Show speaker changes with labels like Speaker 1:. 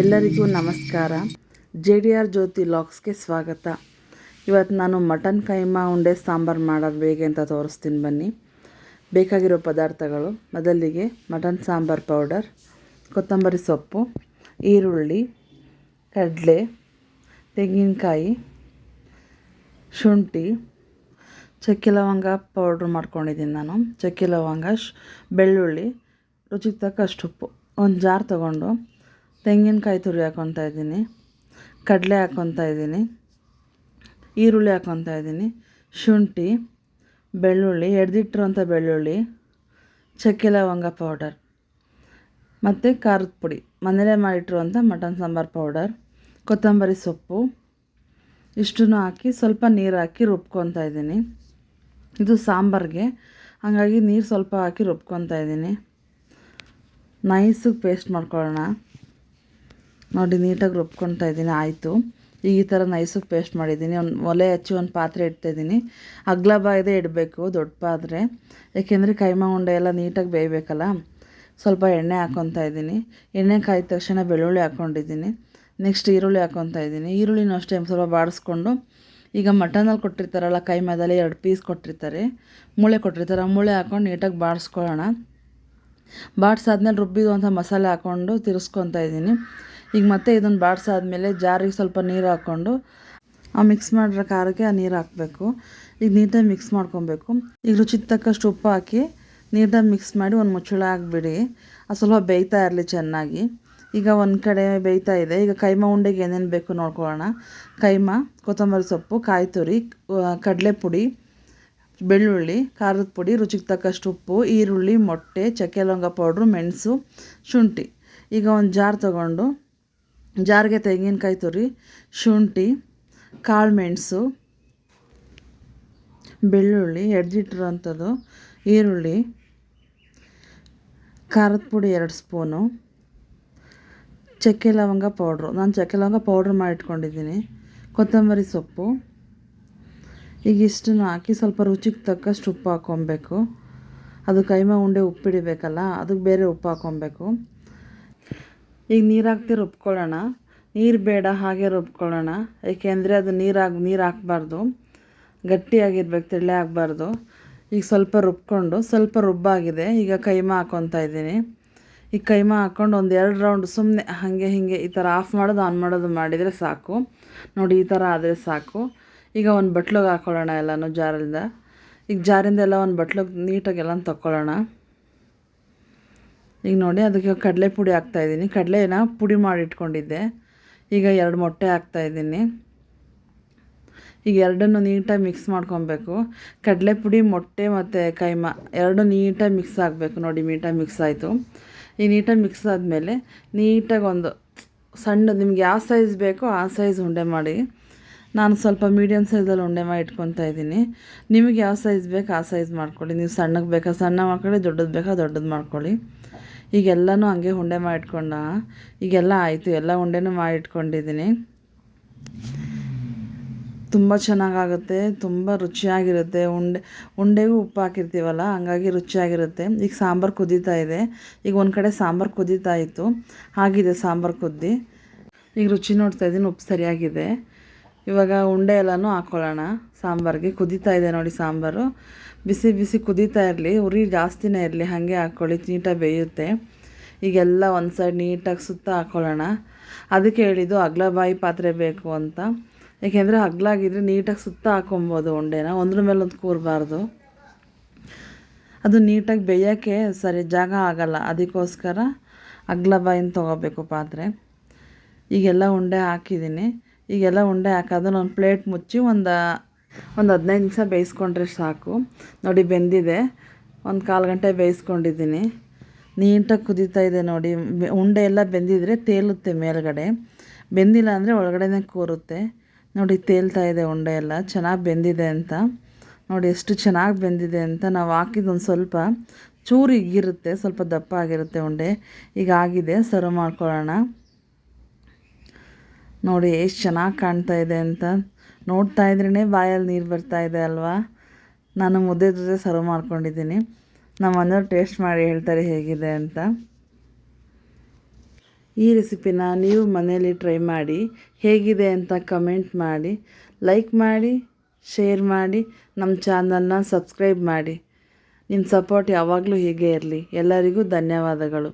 Speaker 1: ಎಲ್ಲರಿಗೂ ನಮಸ್ಕಾರ. J D R Jyothi ಲಾಕ್ಸ್ಗೆ ಸ್ವಾಗತ. ಇವತ್ತು ನಾನು ಮಟನ್ ಕೈಮಾ ಉಂಡೆ ಸಾಂಬಾರು ಮಾಡೋದು ಹೇಗೆ ಅಂತ ತೋರಿಸ್ತೀನಿ ಬನ್ನಿ. ಬೇಕಾಗಿರೋ ಪದಾರ್ಥಗಳು. ಮೊದಲಿಗೆ ಮಟನ್ ಸಾಂಬಾರು ಪೌಡರ್, ಕೊತ್ತಂಬರಿ ಸೊಪ್ಪು, ಈರುಳ್ಳಿ, ಕಡಲೆ, ತೆಂಗಿನಕಾಯಿ, ಶುಂಠಿ, ಚಕ್ಕೆ ಲವಂಗ ಪೌಡ್ರ್ ಮಾಡ್ಕೊಂಡಿದ್ದೀನಿ ನಾನು. ಚಕ್ಕೆ ಲವಂಗ ಶ್ ಬೆಳ್ಳುಳ್ಳಿ ರುಚಿಗೆ ತಕ್ಕಷ್ಟು ಉಪ್ಪು ಒಂದು ಜಾರ್ ತೊಗೊಂಡು ತೆಂಗಿನಕಾಯಿ ತುರಿ ಹಾಕ್ಕೊತಾ ಇದ್ದೀನಿ, ಕಡಲೆ ಹಾಕ್ಕೊತಾ ಇದ್ದೀನಿ, ಈರುಳ್ಳಿ ಹಾಕ್ಕೊತಾ ಇದ್ದೀನಿ, ಶುಂಠಿ, ಬೆಳ್ಳುಳ್ಳಿ ಎಡ್ದಿಟ್ಟಿರೋಂಥ ಬೆಳ್ಳುಳ್ಳಿ, ಚಕ್ಕೆ ಲವಂಗ ಪೌಡರ್ ಮತ್ತು ಖಾರದ ಪುಡಿ, ಮನೇಲೇ ಮಾಡಿಟ್ಟಿರುವಂಥ ಮಟನ್ ಸಾಂಬಾರು ಪೌಡರ್ ಕೊತ್ತಂಬರಿ ಸೊಪ್ಪು, ಇಷ್ಟನ್ನು ಹಾಕಿ ಸ್ವಲ್ಪ ನೀರು ಹಾಕಿ ರುಬ್ಕೊತಾ ಇದ್ದೀನಿ. ಇದು ಸಾಂಬಾರಿಗೆ, ಹಾಗಾಗಿ ನೀರು ಸ್ವಲ್ಪ ಹಾಕಿ ರುಬ್ಕೊತಾ ಇದ್ದೀನಿ. ನೈಸಿಗೆ ಪೇಸ್ಟ್ ಮಾಡ್ಕೊಳ್ಳೋಣ. ನೋಡಿ, ನೀಟಾಗಿ ರುಬ್ಕೊತಾ ಇದ್ದೀನಿ. ಆಯಿತು. ಈ ಥರ ನೈಸಿಗೆ ಪೇಸ್ಟ್ ಮಾಡಿದ್ದೀನಿ. ಒಂದು ಒಲೆ ಹಚ್ಚಿ ಒಂದು ಪಾತ್ರೆ ಇಡ್ತಾಯಿದ್ದೀನಿ ಅಗ್ಲ ಬಾಯ್ದೆ ಇಡಬೇಕು, ದೊಡ್ಡ ಪಾತ್ರೆ. ಏಕೆಂದರೆ ಕೈಮಾ ಉಂಡೆ ಎಲ್ಲ ನೀಟಾಗಿ ಬೇಯಬೇಕಲ್ಲ. ಸ್ವಲ್ಪ ಎಣ್ಣೆ ಹಾಕೊತಾ ಇದ್ದೀನಿ. ಎಣ್ಣೆ ಕಾಯಿದ ತಕ್ಷಣ ಬೆಳ್ಳುಳ್ಳಿ ಹಾಕ್ಕೊಂಡಿದ್ದೀನಿ ನೆಕ್ಸ್ಟ್ ಈರುಳ್ಳಿ ಹಾಕ್ಕೊತಾ ಇದ್ದೀನಿ. ಈರುಳ್ಳಿನೂ ಅಷ್ಟೇ, ಸ್ವಲ್ಪ ಬಾಡಿಸ್ಕೊಂಡು. ಈಗ ಮಟನಲ್ಲಿ ಕೊಟ್ಟಿರ್ತಾರಲ್ಲ, ಕೈಮಾದಲ್ಲಿ ಎರಡು ಪೀಸ್ ಕೊಟ್ಟಿರ್ತಾರೆ. ಮೂಳೆ ಕೊಟ್ಟಿರ್ತಾರೆ. ಮೂಳೆ ಹಾಕ್ಕೊಂಡು ನೀಟಾಗಿ ಬಾಡಿಸ್ಕೊಳ್ಳೋಣ. ಬಾಡ್ಸಾದ್ಮೇಲೆ ರುಬ್ಬಿದಂಥ ಮಸಾಲೆ ಹಾಕ್ಕೊಂಡು ತಿರ್ಸ್ಕೊತಾ ಇದ್ದೀನಿ. ಈಗ ಮತ್ತೆ ಇದನ್ನು ಬಾಡ್ಸಾದ್ಮೇಲೆ ಜಾರಿಗೆ ಸ್ವಲ್ಪ ನೀರು ಹಾಕ್ಕೊಂಡು, ಆ ಮಿಕ್ಸ್ ಮಾಡಿರೋ ಖಾರಕ್ಕೆ ಆ ನೀರು ಹಾಕಬೇಕು. ಈಗ ನೀಟಾಗಿ ಮಿಕ್ಸ್ ಮಾಡ್ಕೊಬೇಕು. ಈಗ ರುಚಿಗೆ ತಕ್ಕಷ್ಟು ಉಪ್ಪು ಹಾಕಿ ನೀಟಾಗಿ ಮಿಕ್ಸ್ ಮಾಡಿ ಒಂದು ಮುಚ್ಚಳ ಹಾಕ್ಬಿಡಿ ಅದು ಸ್ವಲ್ಪ ಬೇಯ್ತಾ ಇರಲಿ ಚೆನ್ನಾಗಿ. ಈಗ ಒಂದು ಕಡೆ ಬೇಯ್ತಾ ಇದೆ. ಈಗ ಕೈಮಾ ಉಂಡೆಗೆ ಏನೇನು ಬೇಕು ನೋಡ್ಕೊಳ್ಳೋಣ. ಕೈಮ, ಕೊತ್ತಂಬರಿ ಸೊಪ್ಪು, ಕಾಯಿ ತುರಿ ಕಡಲೆ ಪುಡಿ ಬೆಳ್ಳುಳ್ಳಿ, ಖಾರದ ಪುಡಿ, ರುಚಿಗೆ ತಕ್ಕಷ್ಟು ಉಪ್ಪು, ಈರುಳ್ಳಿ, ಮೊಟ್ಟೆ, ಚಕ್ಕೆ ಲವಂಗ ಪೌಡ್ರು, ಮೆಣಸು, ಶುಂಠಿ. ಈಗ ಒಂದು ಜಾರ್ ತಗೊಂಡು, ಜಾರಿಗೆ ತೆಂಗಿನಕಾಯಿ ತುರಿ, ಶುಂಠಿ, ಕಾಳು ಮೆಣಸು, ಬೆಳ್ಳುಳ್ಳಿ ಎಡ್ದಿಟ್ಟಿರೋಂಥದ್ದು ಈರುಳ್ಳಿ, ಖಾರದ ಪುಡಿ ಎರಡು ಸ್ಪೂನು, ಚಕ್ಕೆ ಲವಂಗ ಪೌಡ್ರು. ನಾನು ಚಕ್ಕೆ ಲವಂಗ ಪೌಡ್ರ್ ಮಾಡಿಟ್ಕೊಂಡಿದ್ದೀನಿ ಕೊತ್ತಂಬರಿ ಸೊಪ್ಪು ಈಗ ಇಷ್ಟನ್ನು ಹಾಕಿ ಸ್ವಲ್ಪ ರುಚಿಗೆ ತಕ್ಕಷ್ಟು ಉಪ್ಪು ಹಾಕ್ಕೊಬೇಕು. ಅದು ಕೈಮ ಉಂಡೆ ಉಪ್ಪಿಡಿಬೇಕಲ್ಲ ಅದಕ್ಕೆ ಬೇರೆ ಉಪ್ಪು ಹಾಕ್ಕೊಬೇಕು. ಈಗ ನೀರು ಹಾಕ್ತಿ ರುಬ್ಕೊಳ್ಳೋಣ. ನೀರು ಬೇಡ, ಹಾಗೆ ರುಬ್ಕೊಳ್ಳೋಣ. ಏಕೆಂದರೆ ಅದು ನೀರಾಗಿ, ನೀರು ಹಾಕ್ಬಾರ್ದು. ಗಟ್ಟಿಯಾಗಿರ್ಬೇಕು ತೆಳ್ಳೆ ಆಗಬಾರ್ದು. ಈಗ ಸ್ವಲ್ಪ ರುಬ್ಕೊಂಡು, ಸ್ವಲ್ಪ ರುಬ್ಬಾಗಿದೆ. ಈಗ ಕೈಮ ಹಾಕ್ಕೊತಾ ಇದ್ದೀನಿ. ಈಗ ಕೈಮ ಹಾಕ್ಕೊಂಡು ಒಂದು ಎರಡು ರೌಂಡ್ ಸುಮ್ಮನೆ ಹಾಗೆ ಹೀಗೆ ಈ ಥರ ಆಫ್ ಮಾಡೋದು, ಆನ್ ಮಾಡೋದು ಮಾಡಿದರೆ ಸಾಕು. ನೋಡಿ, ಈ ಥರ ಆದರೆ ಸಾಕು. ಈಗ ಒಂದು ಬಟ್ಲಿಗೆ ಹಾಕೊಳ್ಳೋಣ ಎಲ್ಲನೂ ಜಾರಿಂದ ಈಗ ಜಾರಿಂದ ಎಲ್ಲ ಒಂದು ಬಟ್ಲಿಗೆ ನೀಟಾಗಿ ಎಲ್ಲ ತಕ್ಕೊಳ್ಳೋಣ. ಈಗ ನೋಡಿ ಅದಕ್ಕೆ ಕಡಲೆ ಪುಡಿ ಹಾಕ್ತಾಯಿದ್ದೀನಿ ಕಡಲೆನ ಪುಡಿ ಮಾಡಿ ಇಟ್ಕೊಂಡಿದ್ದೆ. ಈಗ ಎರಡು ಮೊಟ್ಟೆ ಹಾಕ್ತಾಯಿದ್ದೀನಿ ಈಗ ಎರಡನ್ನು ನೀಟಾಗಿ ಮಿಕ್ಸ್ ಮಾಡ್ಕೊಬೇಕು. ಕಡಲೆ ಪುಡಿ, ಮೊಟ್ಟೆ ಮತ್ತು ಕೈಮ ಎರಡು ನೀಟಾಗಿ ಮಿಕ್ಸ್ ಆಗಬೇಕು. ನೋಡಿ ನೀಟಾಗಿ ಮಿಕ್ಸ್ ಆಯಿತು. ಈ ನೀಟಾಗಿ ಮಿಕ್ಸ್ ಆದಮೇಲೆ ನೀಟಾಗಿ ಒಂದು ಸಣ್ಣ ನಿಮ್ಗೆ ಯಾವ ಸೈಜ್ ಬೇಕೋ ಆ ಸೈಜ್ ಉಂಡೆ ಮಾಡಿ. ನಾನು ಸ್ವಲ್ಪ ಮೀಡಿಯಮ್ ಸೈಜಲ್ಲಿ ಉಂಡೆ ಮಾಡಿ ಇಟ್ಕೊತಾ ಇದ್ದೀನಿ. ನಿಮಗೆ ಯಾವ ಸೈಜ್ ಬೇಕು ಆ ಸೈಜ್ ಮಾಡ್ಕೊಳ್ಳಿ. ನೀವು ಸಣ್ಣಗೆ ಬೇಕಾ ಸಣ್ಣ ಮಾಡ್ಕೊಳ್ಳಿ, ದೊಡ್ಡದು ಬೇಕಾ ದೊಡ್ಡದು ಮಾಡ್ಕೊಳ್ಳಿ. ಈಗೆಲ್ಲನೂ ಹಂಗೆ ಉಂಡೆ ಮಾಡಿ ಇಟ್ಕೊಂಡ. ಈಗೆಲ್ಲ ಆಯಿತು. ಎಲ್ಲ ಉಂಡೆನೂ ಮಾಡಿ ಇಟ್ಕೊಂಡಿದ್ದೀನಿ. ತುಂಬ ಚೆನ್ನಾಗಾಗುತ್ತೆ. ತುಂಬ ರುಚಿಯಾಗಿರುತ್ತೆ. ಉಂಡೆ, ಉಂಡೆಗೂ ಉಪ್ಪು ಹಾಕಿರ್ತೀವಲ್ಲ, ಹಂಗಾಗಿ ರುಚಿಯಾಗಿರುತ್ತೆ. ಈಗ ಸಾಂಬಾರು ಕುದೀತಾ ಇದೆ. ಈಗ ಒಂದು ಕಡೆ ಸಾಂಬಾರು ಕುದೀತಾ ಇತ್ತು. ಆಗಿದೆ ಸಾಂಬಾರು ಕುದ್ದಿ. ಈಗ ರುಚಿ ನೋಡ್ತಾ ಇದ್ದೀನಿ. ಉಪ್ಪು ಸರಿಯಾಗಿದೆ. ಇವಾಗ ಉಂಡೆ ಎಲ್ಲನೂ ಹಾಕ್ಕೊಳ್ಳೋಣ ಸಾಂಬಾರಿಗೆ ಕುದೀತಾ ಇದೆ ನೋಡಿ ಸಾಂಬಾರು. ಬಿಸಿ ಬಿಸಿ ಕುದೀತಾ ಇರಲಿ, ಉರಿ ಜಾಸ್ತಿನೇ ಇರಲಿ, ಹಾಗೆ ಹಾಕ್ಕೊಳ್ಳಿ ನೀಟಾಗಿ ಬೇಯುತ್ತೆ. ಈಗೆಲ್ಲ ಒಂದು ಸೈಡ್ ನೀಟಾಗಿ ಸುತ್ತ ಹಾಕ್ಕೊಳ್ಳೋಣ ಅದಕ್ಕೆ ಹೇಳಿದ್ದು ಅಗ್ಲಬಾಯಿ ಪಾತ್ರೆ ಬೇಕು ಅಂತ. ಏಕೆಂದರೆ ಅಗ್ಲಾಗಿದ್ರೆ ನೀಟಾಗಿ ಸುತ್ತ ಹಾಕೊಬೋದು ಉಂಡೆನ, ಒಂದ್ರ ಮೇಲೆ ಒಂದು ಕೂರಬಾರ್ದು. ಅದು ನೀಟಾಗಿ ಬೇಯೋಕ್ಕೆ ಸರಿ ಜಾಗ ಆಗಲ್ಲ, ಅದಕ್ಕೋಸ್ಕರ ಅಗ್ಲ ಬಾಯಿಂದ ತೊಗೋಬೇಕು ಪಾತ್ರೆ. ಈಗೆಲ್ಲ ಉಂಡೆ ಹಾಕಿದ್ದೀನಿ. ಈಗೆಲ್ಲ ಉಂಡೆ ಹಾಕೋದನ್ನ ಒಂದು ಪ್ಲೇಟ್ ಮುಚ್ಚಿ ಒಂದು ಒಂದು ಹದಿನೈದು ನಿಮಿಷ ಬೇಯಿಸ್ಕೊಂಡ್ರೆ ಸಾಕು. ನೋಡಿ, ಬೆಂದಿದೆ. ಒಂದು ಕಾಲು ಗಂಟೆ ಬೇಯಿಸ್ಕೊಂಡಿದ್ದೀನಿ. ನೀಟಾಗಿ ಕುದೀತಾ ಇದೆ ನೋಡಿ. ಉಂಡೆ ಎಲ್ಲ ಬೆಂದಿದ್ರೆ ತೇಲುತ್ತೆ ಮೇಲ್ಗಡೆ. ಬೆಂದಿಲ್ಲ ಅಂದರೆ ಒಳಗಡೆನೇ ಕೂರುತ್ತೆ. ನೋಡಿ, ತೇಲ್ತಾ ಇದೆ ಉಂಡೆ ಎಲ್ಲ. ಚೆನ್ನಾಗಿ ಬೆಂದಿದೆ ಅಂತ. ನೋಡಿ, ಎಷ್ಟು ಚೆನ್ನಾಗಿ ಬೆಂದಿದೆ ಅಂತ. ನಾವು ಹಾಕಿದ್ದು ಒಂದು ಸ್ವಲ್ಪ ಚೂರು ಈಗಿರುತ್ತೆ ಸ್ವಲ್ಪ ದಪ್ಪ ಆಗಿರುತ್ತೆ ಉಂಡೆ. ಈಗ ಆಗಿದೆ, ಸರ್ವ್ ಮಾಡ್ಕೊಳ್ಳೋಣ. ನೋಡಿ ಎಷ್ಟು ಚೆನ್ನಾಗಿ ಕಾಣ್ತಾ ಇದೆ ಅಂತ. ನೋಡ್ತಾ ಇದ್ರೇ ಬಾಯಲ್ಲಿ ನೀರು ಬರ್ತಾ ಇದೆ ಅಲ್ವಾ? ನಾನು ಮುದ್ದೆ ಜೊತೆ ಸರ್ವ್ ಮಾಡ್ಕೊಂಡಿದ್ದೀನಿ. ನಮ್ಮ ಮನೆಯವ್ರು ಟೇಸ್ಟ್ ಮಾಡಿ ಹೇಳ್ತಾರೆ ಹೇಗಿದೆ ಅಂತ. ಈ ರೆಸಿಪಿನ ನೀವು ಮನೆಯಲ್ಲಿ ಟ್ರೈ ಮಾಡಿ ಹೇಗಿದೆ ಅಂತ ಕಮೆಂಟ್ ಮಾಡಿ ಲೈಕ್ ಮಾಡಿ ಶೇರ್ ಮಾಡಿ ನಮ್ಮ ಚಾನಲ್ನ ಸಬ್ಸ್ಕ್ರೈಬ್ ಮಾಡಿ. ನಿಮ್ಮ ಸಪೋರ್ಟ್ ಯಾವಾಗಲೂ ಹೀಗೆ ಇರಲಿ. ಎಲ್ಲರಿಗೂ ಧನ್ಯವಾದಗಳು.